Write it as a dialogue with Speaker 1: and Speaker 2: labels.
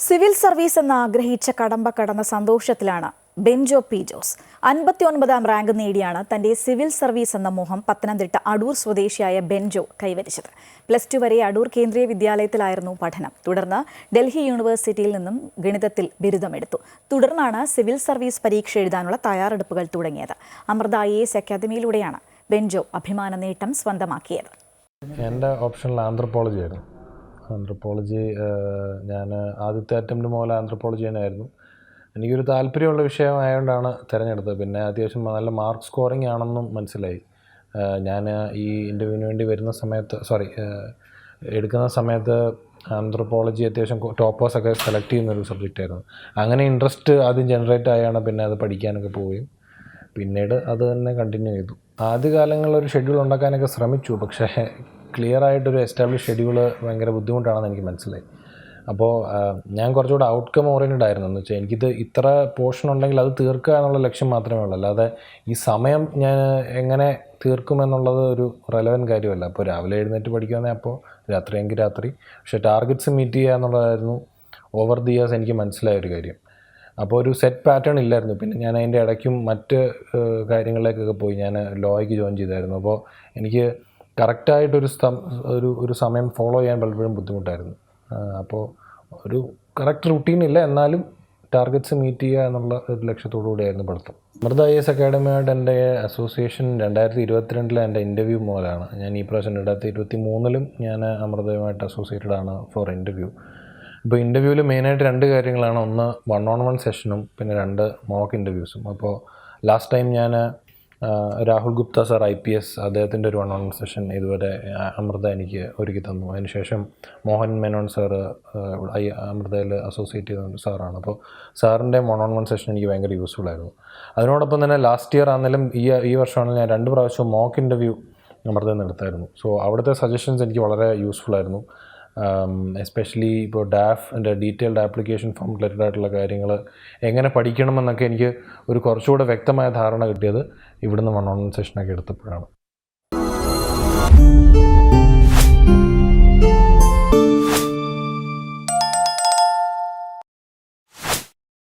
Speaker 1: Civil service എന്ന് ആഗ്രഹിച്ച കടമ്പ കടന്ന സന്തോഷത്തിലാണ് ബെൻജോ പി ജോസ്. അൻപത്തിയൊൻപതാം റാങ്ക് നേടിയാണ് തന്റെ സിവിൽ സർവീസ് എന്ന മോഹം പത്തനംതിട്ട അടൂർ സ്വദേശിയായ ബെൻജോ കൈവരിച്ചത്. പ്ലസ് ടു വരെ അടൂർ കേന്ദ്രീയ വിദ്യാലയത്തിലായിരുന്നു പഠനം. തുടർന്ന് ഡൽഹി യൂണിവേഴ്സിറ്റിയിൽ നിന്നും ഗണിതത്തിൽ ബിരുദമെടുത്തു. തുടർന്നാണ് സിവിൽ സർവീസ് പരീക്ഷ എഴുതാനുള്ള തയ്യാറെടുപ്പുകൾ തുടങ്ങിയത്. അമൃത ഐ എസ് അക്കാദമിയിലൂടെയാണ് ബെഞ്ചോ അഭിമാന നേട്ടം സ്വന്തമാക്കിയത്.
Speaker 2: എന്റെ ഓപ്ഷനിൽ ആന്ത്രപ്പോളജി ആയിരുന്നു ആന്ത്രപ്പോളജി ഞാൻ ആദ്യത്തെ അറ്റംപ്റ്റ് മുതൽ ആന്ത്രപ്പോളജി തന്നെയായിരുന്നു. എനിക്കൊരു താല്പര്യമുള്ള വിഷയമായതുകൊണ്ടാണ് തിരഞ്ഞെടുത്തത്. പിന്നെ അത്യാവശ്യം നല്ല മാർക്ക് സ്കോറിംഗ് ആണെന്നും മനസ്സിലായി. ഞാൻ ഈ ഇന്റർവ്യൂവിന് വേണ്ടി വരുന്ന സമയത്ത് സോറി എടുക്കുന്ന സമയത്ത് ആന്ത്രപ്പോളജി അത്യാവശ്യം ടോപ്പേഴ്സൊക്കെ സെലക്ട് ചെയ്യുന്നൊരു സബ്ജക്റ്റ് ആയിരുന്നു. അങ്ങനെ ഇൻട്രസ്റ്റ് ആദ്യം ജനറേറ്റ് ആയാണ് പിന്നെ അത് പഠിക്കാനൊക്കെ പോവുകയും. പിന്നീട് അത് തന്നെ കണ്ടിന്യൂ ചെയ്തു. ആദ്യകാലങ്ങളിൽ ഒരു ഷെഡ്യൂൾ ഉണ്ടാക്കാനൊക്കെ ശ്രമിച്ചു പക്ഷേ ക്ലിയർ ആയിട്ടൊരു എസ്റ്റാബ്ലിഷ് ഷെഡ്യൂൾ ഭയങ്കര ബുദ്ധിമുട്ടാണെന്ന് എനിക്ക് മനസ്സിലായി. അപ്പോൾ ഞാൻ കുറച്ചുകൂടെ ഔട്ട്കം ഓറിയന്റഡ് ആയിരുന്നു. എന്ന് വെച്ചാൽ എനിക്കിത് ഇത്ര പോർഷൻ ഉണ്ടെങ്കിൽ അത് തീർക്കുക എന്നുള്ള ലക്ഷ്യം മാത്രമേ ഉള്ളൂ. അല്ലാതെ ഈ സമയം ഞാൻ എങ്ങനെ തീർക്കുമെന്നുള്ളത് ഒരു റെലവന്റ് കാര്യമല്ല. അപ്പോൾ രാവിലെ എഴുന്നേറ്റ് പഠിക്കുമെന്നേ അപ്പോൾ രാത്രിയെങ്കിൽ രാത്രി. പക്ഷേ ടാർഗറ്റ്സ് മീറ്റ് ചെയ്യുക എന്നുള്ളതായിരുന്നു ഓവർ ദി ഇയേഴ്സ് എനിക്ക് മനസ്സിലായ ഒരു കാര്യം. അപ്പോൾ ഒരു സെറ്റ് പാറ്റേൺ ഇല്ലായിരുന്നു. പിന്നെ ഞാൻ അതിന്റെ ഇടയ്ക്കും മറ്റ് കാര്യങ്ങളിലേക്കൊക്കെ പോയി ഞാൻ ലോയ്ക്ക് ജോയിൻ ചെയ്തായിരുന്നു. അപ്പോൾ എനിക്ക് കറക്റ്റായിട്ടൊരു ഒരു ഒരു സമയം ഫോളോ ചെയ്യാൻ പലപ്പോഴും ബുദ്ധിമുട്ടായിരുന്നു. അപ്പോൾ ഒരു കറക്റ്റ് റുട്ടീൻ ഇല്ല എന്നാലും ടാർഗറ്റ്സ് മീറ്റ് ചെയ്യുക എന്നുള്ള ഒരു ലക്ഷ്യത്തോടു കൂടിയായിരുന്നു പഠിത്തം. അമൃത ഐ എസ് അക്കാഡമിയായിട്ട് എന്റെ അസോസിയേഷൻ രണ്ടായിരത്തി ഇരുപത്തിരണ്ടിലെ എന്റെ ഇന്റർവ്യൂ മുതലാണ്. ഞാൻ ഈ പ്രാവശ്യം രണ്ടായിരത്തി ഇരുപത്തി മൂന്നിലും ഞാൻ അമൃതയുമായിട്ട് അസോസിയേറ്റഡ് ആണ് ഫോർ ഇന്റർവ്യൂ ഇപ്പോൾ ഇന്റർവ്യൂവിൽ മെയിനായിട്ട് രണ്ട് കാര്യങ്ങളാണ്. ഒന്ന് വൺ ഓൺ വൺ സെഷനും പിന്നെ രണ്ട് മോക്ക് ഇന്റർവ്യൂസും അപ്പോൾ ലാസ്റ്റ് ടൈം ഞാൻ Rahul Gupta sir I P S അദ്ദേഹത്തിന്റെ ഒരു വൺ ഓൺ സെഷൻ ഇതുവരെ അമൃത എനിക്ക് ഒരുക്കി തന്നു. അതിനുശേഷം മോഹൻ മേനോൻ സാറ് ഐ അമൃതയിൽ അസോസിയേറ്റ് ചെയ്ത സാറാണ്. അപ്പോൾ സാറിന്റെ വൺ ഓൺ വൺ സെഷൻ എനിക്ക് ഭയങ്കര യൂസ്ഫുൾ ആയിരുന്നു. അതിനോടൊപ്പം തന്നെ ലാസ്റ്റ് ഇയർ ആണെങ്കിലും ഈ ഈ വർഷമാണെങ്കിലും ഞാൻ രണ്ട് പ്രാവശ്യം മോക്ക് ഇന്റർവ്യൂ അമൃതയിൽ നിന്ന് എടുത്തായിരുന്നു. സോ അവിടുത്തെ സജഷൻസ് എനിക്ക് വളരെ യൂസ്ഫുൾ ആയിരുന്നു. എസ്പെഷ്യലി ഇപ്പോൾ ഡാഫിന്റെ ഡീറ്റെയിൽഡ് ആപ്ലിക്കേഷൻ ഫോം റിലേറ്റഡ് ആയിട്ടുള്ള കാര്യങ്ങൾ എങ്ങനെ പഠിക്കണമെന്നൊക്കെ എനിക്ക് ഒരു കുറച്ചുകൂടെ വ്യക്തമായ ധാരണ കിട്ടിയത് ഇവിടുന്ന് വൺ ഓൺ സെഷനൊക്കെ എടുത്തപ്പോഴാണ്.